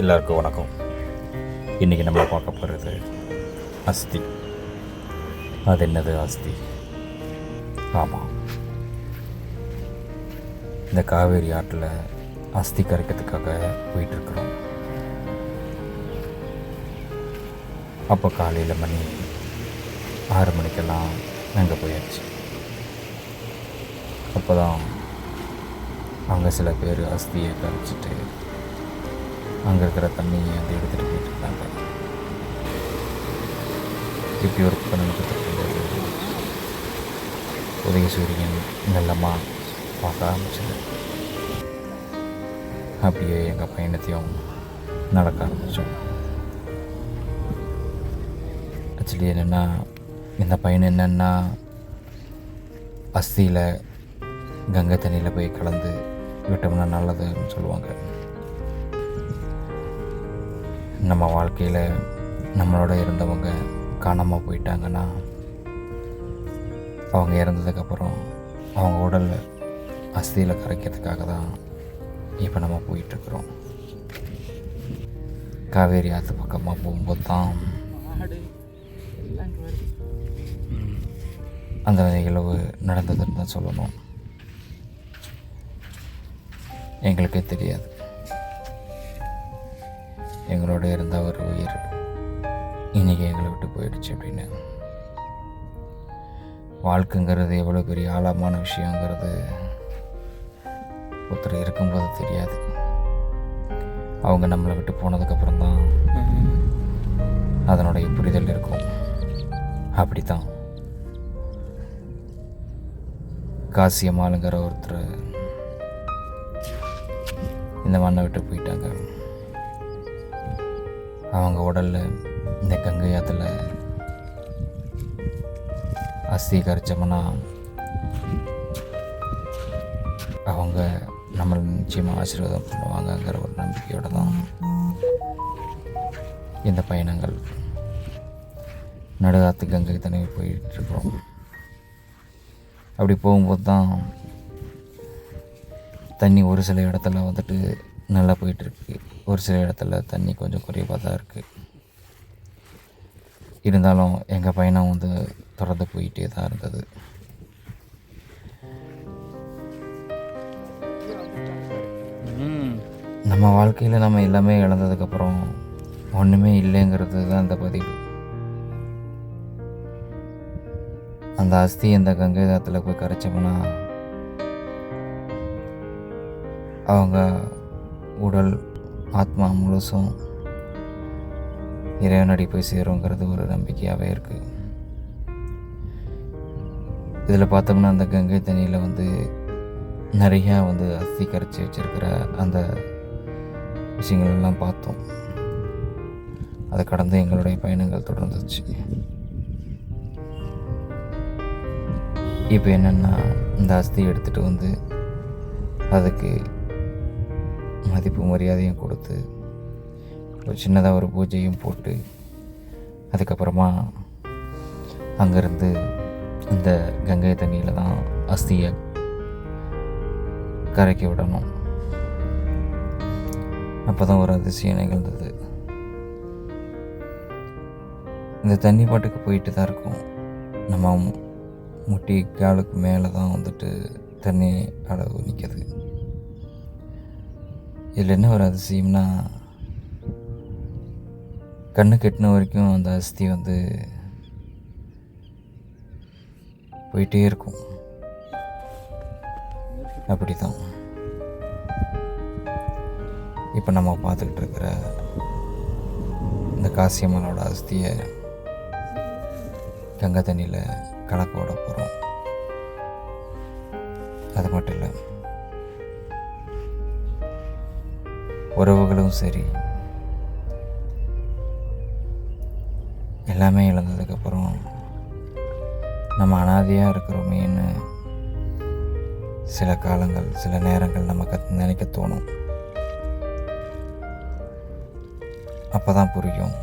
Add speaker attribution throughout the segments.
Speaker 1: எல்லாருக்கும் வணக்கம். இன்றைக்கி நம்ம பார்க்க போகிறது அஸ்தி. அது என்னது அஸ்தி? ஆமாம் இந்த காவேரி ஆற்றில் அஸ்தி கரைக்கிறதுக்காக போயிட்டுருக்குறோம். அப்போ காலையில் மணி ஆறு மணிக்கெல்லாம் அங்கே போயாச்சு. அப்போ தான் அங்கே சில பேர் அஸ்தியை கரைச்சிட்டு அங்கே இருக்கிற தண்ணியை வந்து எடுத்துகிட்டு போயிட்டு இருந்தாங்க. இப்படி ஒரு பக்கம் நடந்துட்டு உதய சூரியன் நல்லமாக பார்க்க ஆரம்பிச்சது. அப்படியே எங்கள் பயணத்தையும் நடக்க ஆரம்பித்தோம் ஆக்சுவலி என்னென்னா இந்த பயணம் என்னென்னா அஸ்தியில் கங்கை தண்ணியில் போய் கலந்து விட்டோம்னா நல்லதுன்னு சொல்லுவாங்க. நம்ம வாழ்க்கையில் நம்மளோட இருந்தவங்க காணாமல் போயிட்டாங்கன்னா அவங்க இறந்ததுக்கப்புறம் அவங்க உடலை அஸ்தியில் கரைக்கிறதுக்காக தான் இப்போ நம்ம போயிட்டுருக்குறோம். காவேரி ஆற்று பக்கமாக போகும்போது தான் அந்த நிகழ்வு நடந்ததுன்னு தான் சொல்லணும். எங்களுக்கே தெரியாது. எங்களோட இருந்த ஒரு உயிர் இன்னைக்கு எங்களை விட்டு போயிடுச்சு அப்படின்னு. வாழ்க்கைங்கிறது எவ்வளோ பெரிய ஆழமான விஷயங்கிறது ஒருத்தர் இருக்கும்போது தெரியாது. அவங்க நம்மளை விட்டு போனதுக்கப்புறம் தான் அதனுடைய புரிதல் இருக்கும். அப்படி தான் காசியம்மாளுங்கிற ஒருத்தர் இந்த மண்ணை விட்டு போயிட்டாங்க. அவங்க உடலில் இந்த கங்கை ஆற்றுல அஸ்தி கரைச்சோம்னா அவங்க நம்மளை நிச்சயமாக ஆசீர்வாதம் பண்ணுவாங்கங்கிற ஒரு நம்பிக்கையோடு தான் இந்த பயணங்கள் நடுகாத்து கங்கை தண்ணி போயிட்டுருக்குறோம். அப்படி போகும்போது தான் தண்ணி ஒரு சில இடத்துல வந்துட்டு நல்லா போயிட்டுருக்கு. ஒரு சில இடத்துல தண்ணி கொஞ்சம் குறைவாக தான் இருக்குது இருந்தாலும் எங்கள் பயணம் வந்து தொடர்ந்து போயிட்டே தான் இருந்தது. நம்ம வாழ்க்கையில் நம்ம எல்லாமே இழந்ததுக்கப்புறம் ஒன்றுமே இல்லைங்கிறது தான் அந்த பதிவு. அந்த அஸ்தி அந்த கங்கை தாத்தில் போய் கரைச்சோம்னா அவங்க உடல் ஆத்மா முழுசும் இறைவனடி போய் சேருங்கிறது ஒரு நம்பிக்கையாகவே இருக்குது இதில் பார்த்தோம்னா அந்த கங்கை தண்ணியில் வந்து நிறையா வந்து அஸ்தி கரைச்சி வச்சிருக்கிற அந்த விஷயங்கள் எல்லாம் பார்த்தோம். அதை கடந்து எங்களுடைய பயணங்கள் தொடர்ந்துச்சு. இப்போ என்னென்னா இந்த அஸ்தி எடுத்துகிட்டு வந்து அதுக்கு மதிப்பு மரியாதையும் கொடுத்து ஒரு சின்னதாக ஒரு பூஜையும் போட்டு அதுக்கப்புறமா அங்கேருந்து இந்த கங்கை தண்ணியில் தான் அஸ்தியை கரைக்கி விடணும். அப்போ தான் ஒரு அதிசயம் நிகழ்ந்தது. இந்த தண்ணி பாட்டுக்கு போயிட்டு தான் இருக்கும். நம்ம முட்டி காலுக்கு மேலே தான் வந்துட்டு தண்ணி அளவு நிற்கிது இதில் என்ன ஒரு அதிசயம்னா கண்ணு கெட்டின வரைக்கும் அந்த அஸ்தி வந்து போயிட்டே இருக்கும். அப்படி தான் இப்போ நம்ம பார்த்துக்கிட்டு இருக்கிற இந்த காசியம்மனோட அஸ்தியை கங்கை தண்ணியில் கலக்க விட போகிறோம். அது மட்டும் இல்லை. உறவுகளும் சரி எல்லாமே இழந்ததுக்கப்புறம் நம்ம அனாதையாக இருக்கிறோமேன்னு சில காலங்கள் சில நேரங்கள் நமக்கு நினைக்க தோணும். அப்போ தான் புரியும்.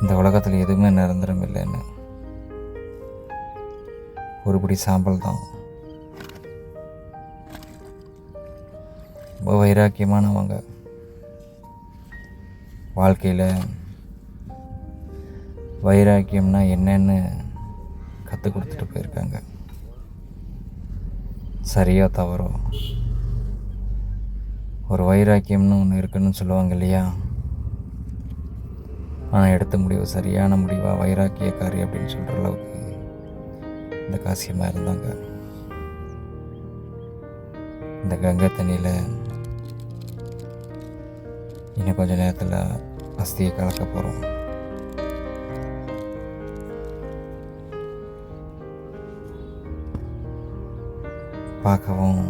Speaker 1: இந்த உலகத்தில் எதுவுமே நிரந்தரம் இல்லைன்னு. ஒருபடி சாம்பல் தான். ரொம்ப வைராக்கியமானவங்க. வாழ்க்கையில் வைராக்கியம்னா என்னன்னு கற்றுக் கொடுத்துட்டு போயிருக்காங்க. சரியோ தவறோ? ஒரு வைராக்கியம்னு ஒன்று இருக்குன்னு சொல்லுவாங்க இல்லையா? ஆனால் எடுத்த முடிவு சரியான முடிவாக வைராக்கியக்காரி அப்படின்னு சொல்கிற அளவுக்கு இந்த காசியமாக இருந்தாங்க. இந்த கங்கை தண்ணியில் இன்னும் கொஞ்ச நேரத்தில் அஸ்தியை கலக்க போகிறோம் பார்க்கவும்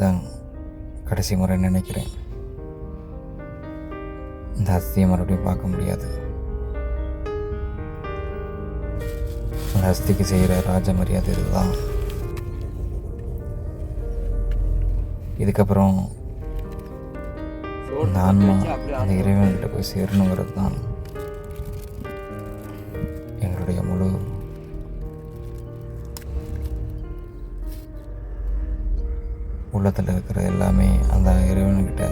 Speaker 1: தான் கடைசி முறை நினைக்கிறேன். இந்த அஸ்தியை மறுபடியும் பார்க்க முடியாது. அந்த அஸ்திக்கு செய்கிற ராஜ மரியாதை இதுதான். இதுக்கப்புறம் அந்த ஆன்மா அந்த இறைவன்கிட்ட போய் சேரணுங்கிறது தான் எங்களுடைய முழு உள்ளத்தில் இருக்கிற எல்லாமே அந்த இறைவன்கிட்ட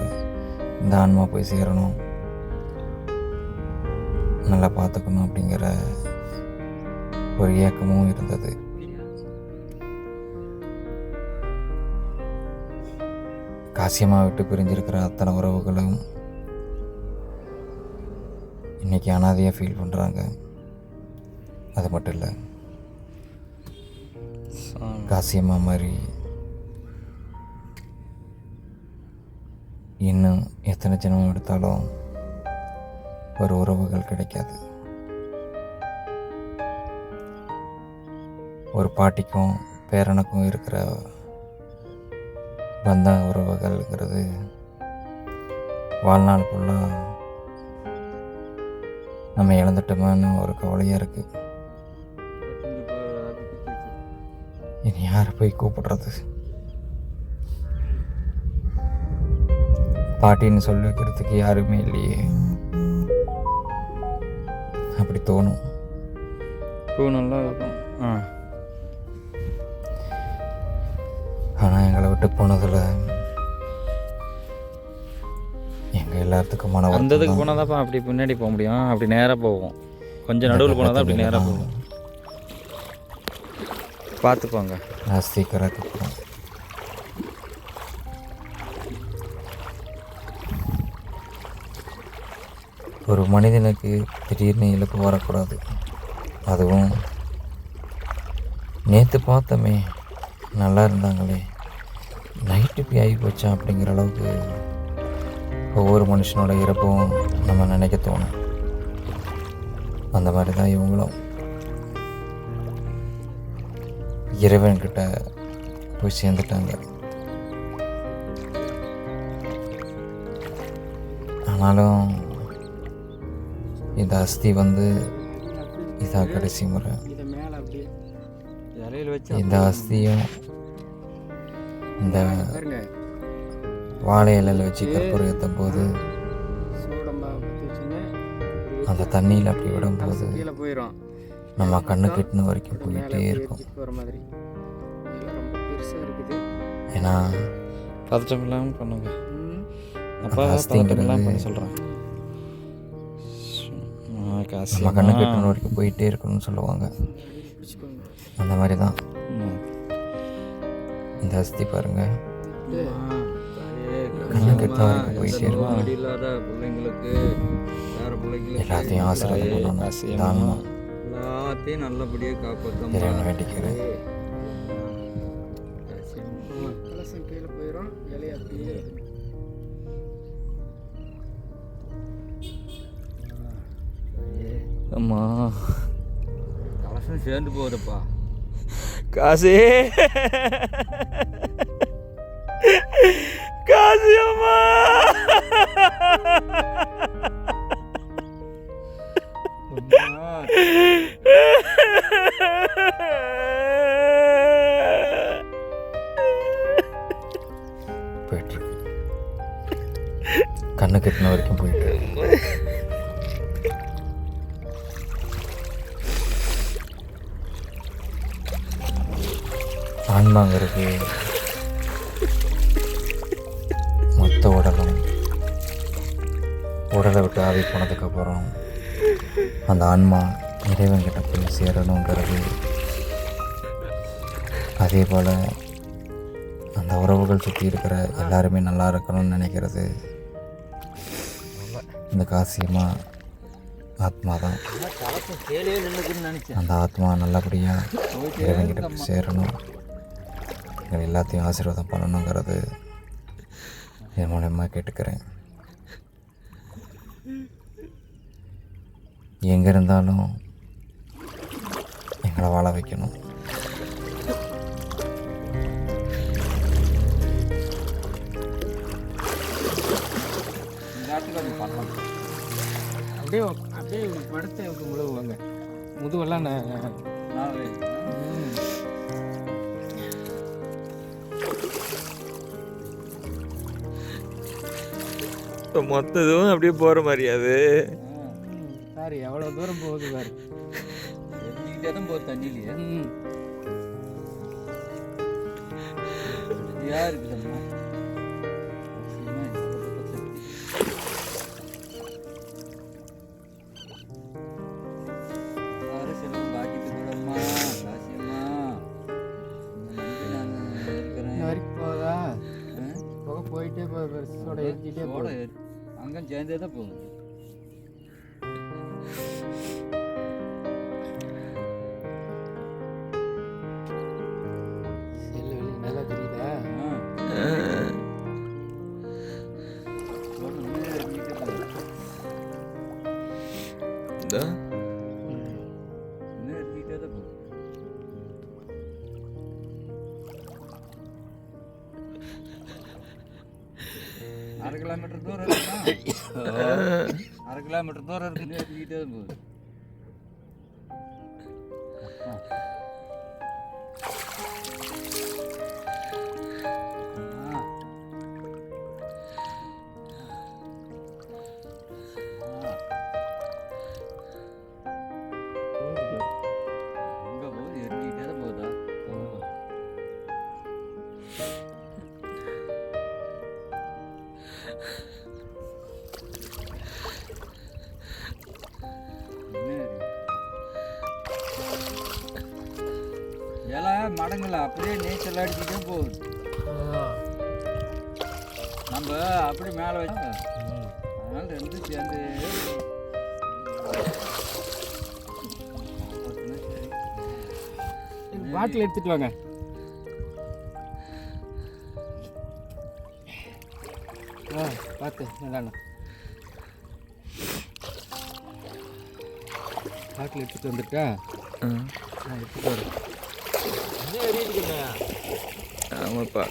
Speaker 1: இந்த ஆன்மா போய் சேரணும் நல்லா பார்த்துக்கணும் அப்படிங்கிற ஒரு ஏக்கமும் இருந்தது. காசியம்மா விட்டு பிரிஞ்சிருக்கிற அத்தனை உறவுகளும் இன்னைக்கு அனாதையாக ஃபீல் பண்ணுறாங்க அது மட்டும் இல்லை. காசியம்மா மாதிரி இன்னும் எத்தனை ஜென்மம் எடுத்தாலும் ஒரு உறவுகள் கிடைக்காது. ஒரு பாட்டிக்கும் பேரனுக்கும் இருக்கிற பந்த உறவுகள்ங்கிறது வாழ்நாள் ஃபுல்லாக நம்ம இழந்துட்டோமான்னு ஒரு கவலையாக இருக்குது இனி யாரை போய் கூப்பிடுறது? பாட்டின்னு சொல்லி வைக்கிறதுக்கு யாருமே இல்லையே. அப்படி தோணும்.
Speaker 2: பூ நல்லா இருக்கும் ஆ.
Speaker 1: விட்டு போனதில் எங்கள் எல்லாத்துக்கும் மன
Speaker 2: அந்த இதுக்கு
Speaker 1: வருத்தம்
Speaker 2: போனால் தான்ப்பா அப்படி பின்னாடி போக முடியும். அப்படி நேராக போகும் கொஞ்சம் நடுவில் போனால் தான் அப்படி நேராக போகும் பார்த்து போங்க
Speaker 1: அஸ்தி கறக்கப்படும் ஒரு மனிதனுக்கு திடீர்னு இழப்பு வரக்கூடாது. அதுவும் நேற்று பார்த்தோமே நல்லா இருந்தாங்களே. நைட்டு இப்படி ஆகி போச்சா அப்படிங்கிற அளவுக்கு ஒவ்வொரு மனுஷனோட இறப்பும் நம்ம நினைக்க தோணும். அந்த மாதிரி தான் இவங்களும். இறைவன்கிட்ட போய் சேர்ந்துட்டாங்க. ஆனாலும் இந்த அஸ்தி வந்து இதான் கடைசி முறை. இந்த அஸ்தியும் இந்த வாழை இலையில் வச்சு கற்பூரம் ஏற்றும் போது அந்த தண்ணியில் அப்படி விடும்போது
Speaker 2: கீழே போயிடும்
Speaker 1: நம்ம கண்ணு கெட்டின வரைக்கும் போயிட்டே இருக்கும். ஏன்னா
Speaker 2: பதட்டம் இல்லாமல் பண்ணுங்க
Speaker 1: அப்பா பதட்டம் இல்லாம பண்ண
Speaker 2: சொல்கிறேன்
Speaker 1: நம்ம கண்ணு கெட்டின வரைக்கும் போயிட்டே இருக்கணும்னு சொல்லுவாங்க. அந்த மாதிரி தான் இந்த அஸ்தி பாருங்க கண்ணு கெட்டின வரைக்கும் போயிட்டே இருக்கும்
Speaker 2: அடி இல்லாத பிள்ளைங்களுக்கு வேற பிள்ளைங்களுக்கு
Speaker 1: எல்லாத்தையும் ஆசீர்வாதம் பண்ணணும் ஆன்மா
Speaker 2: எல்லாத்தையும் நல்லபடியாக காப்பாற்ற
Speaker 1: இறைவனை வேண்டிக்கிறேன்.
Speaker 2: கீழே போயிடும் இலைய அப்படியே. அம்மா. கலசம் சேர்ந்து போகுதுப்பா. காசே காசு அம்மா
Speaker 1: போயிட்டுருக்கு கண்ணு கட்டின வரைக்கும் போயிட்டு இருக்கு. ஆன்மாங்கிறது செத்த உடலும். உடலை விட்டு ஆவி போனதுக்கப்புறம் அந்த ஆன்மா இறைவன்கிட்ட போய் சேரணுங்கிறது. அதே போல் அந்த உறவுகள் சுற்றி இருக்கிற எல்லாருமே நல்லா இருக்கணும்னு நினைக்கிறது இந்த காசியம்மா ஆத்மா தான் அந்த ஆத்மா நல்லபடியாக இறைவன்கிட்ட போய் சேரணும். எங்கள் எல்லாத்தையும் ஆசீர்வாதம் பண்ணணுங்கிறது என் மூலயமா கேட்டுக்கிறேன். எங்கே இருந்தாலும் எங்களை வாழ வைக்கணும்.
Speaker 3: அப்படியே அப்படியே படுத்து முழுவாங்க முதுவெல்லாம் நான்
Speaker 2: மொத்த இதுவும் அப்படியே போகிற மாதிரி அது.
Speaker 3: பாரு எவ்வளோ தூரம் போகுது பாரு.
Speaker 4: எரிஞ்சிக்கிட்டே தான் போகுது தண்ணியிலேயே.
Speaker 3: ம். இன்ன வரைக்கும் போகுதா?
Speaker 4: ஆ?
Speaker 3: புகை போயிட்டே போகுது பெருசோட எரிஞ்சிட்டே
Speaker 4: சோட
Speaker 3: போகுது.
Speaker 4: அங்கே சேர்ந்தே தான் போகுது. அரை கிலோமீட்டர் தூரம் அரை கிலோமீட்டர் தூரம் இருக்கு இலை மடங்கல அப்படியே நீச்சல் அடிச்சுட்டே போகுது. நம்ம அப்படி மேலே வச்சு அதனால ரெண்டு சேர்ந்து
Speaker 3: பாட்டில் எடுத்துட்டு வாங்க. பார்த்து இந்தாண்ணா. பாட்டில் எடுத்துட்டு வந்துட்டா நான் எடுத்துட்டு வரேன்
Speaker 2: ஆமாப்பா.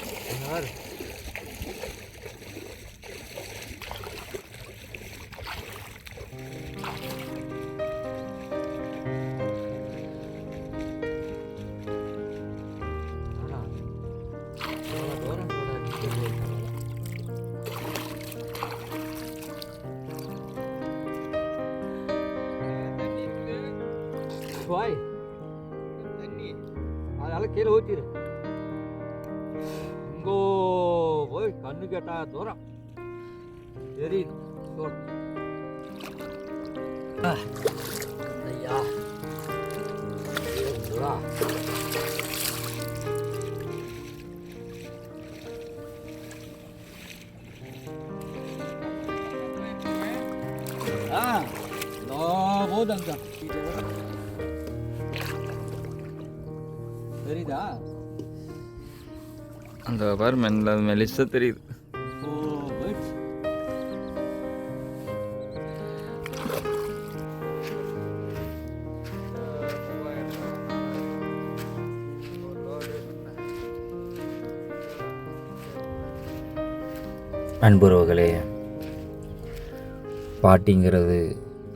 Speaker 3: யார் வாய். தண்ணி. அதெல்லாம் கீழே ஊற்றிடு இங்கோ போய் கண்ணு கேட்டா தூரம். தெரியுது தூரம் ஐயா. தூரம்
Speaker 4: ஆ லோ தெரியுதா?
Speaker 2: அந்த பாரு மெல்ல மெலிசா தெரியுது.
Speaker 1: அன்புறவுகளே பாட்டிங்கிறது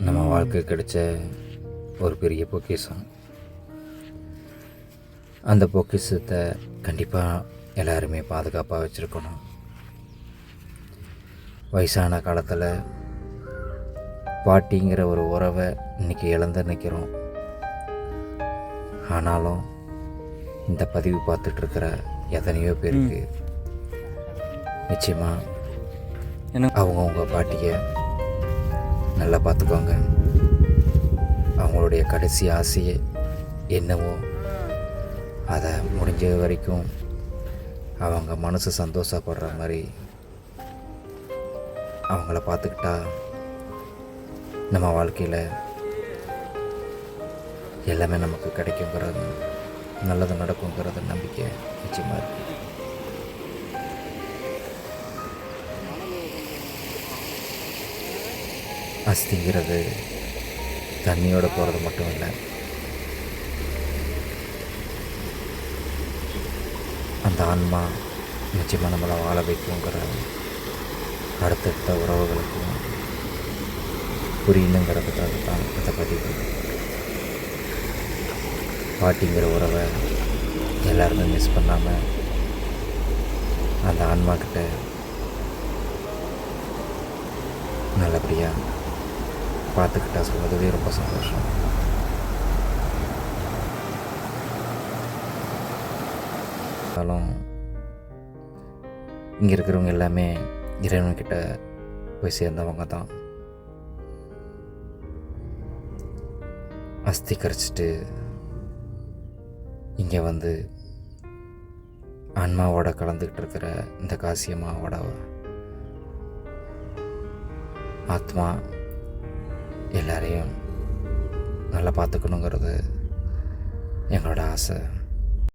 Speaker 1: நம்ம வாழ்க்கை கிடைச்ச ஒரு பெரிய பொக்கிஷம். அந்த பொக்கிஷத்தை கண்டிப்பாக எல்லாருமே பாதுகாப்பாக வச்சுருக்கணும். வயசான காலத்தில் பாட்டிங்கிற ஒரு உறவை இன்னைக்கு இழந்து நிற்கிறோம் ஆனாலும் இந்த பதிவு பார்த்துட்ருக்கிற எத்தனையோ பேருக்கு நிச்சயமாக
Speaker 2: என்ன
Speaker 1: அவங்க உங்கள் பாட்டியை நல்லா பார்த்துக்கோங்க. அவங்களுடைய கடைசி ஆசையே என்னவோ அதை முடிஞ்ச வரைக்கும் அவங்க மனசு சந்தோஷப்படுற மாதிரி அவங்கள பார்த்துக்கிட்டா நம்ம வாழ்க்கையில் எல்லாமே நமக்கு கிடைக்குங்கிறது நல்லது நடக்குங்கிறது நம்பிக்கை நிச்சயமாக இருக்குது அஸ்திங்கிறது தண்ணியோடு போகிறது மட்டும் இல்லை. அந்த ஆன்மா நிச்சயமாக நம்மளை வாழ வைக்குங்கிற அடுத்தடுத்த உறவுகளுக்கும் புரியணுங்கிறதுக்காக தான் இதை பதிவு. பாட்டிங்கிற உறவை எல்லாருமே மிஸ் பண்ணாமல் அந்த ஆன்மா கிட்ட நல்லபடியாக பார்த்துக்கிட்டா சொல்வதுவே ரொம்ப சந்தோஷம். இருந்தாலும் இங்கே இருக்கிறவங்க எல்லாமே இறைவன்கிட்ட போய் சேர்ந்தவங்க தான். அஸ்தி கரைச்சிட்டு இங்கே வந்து ஆன்மாவோட கலந்துக்கிட்டு இருக்கிற இந்த காசியம்மாவோட ஆத்மா எல்லாரையும் நல்லா பார்த்துக்கணுங்கிறது எங்களோட ஆசை.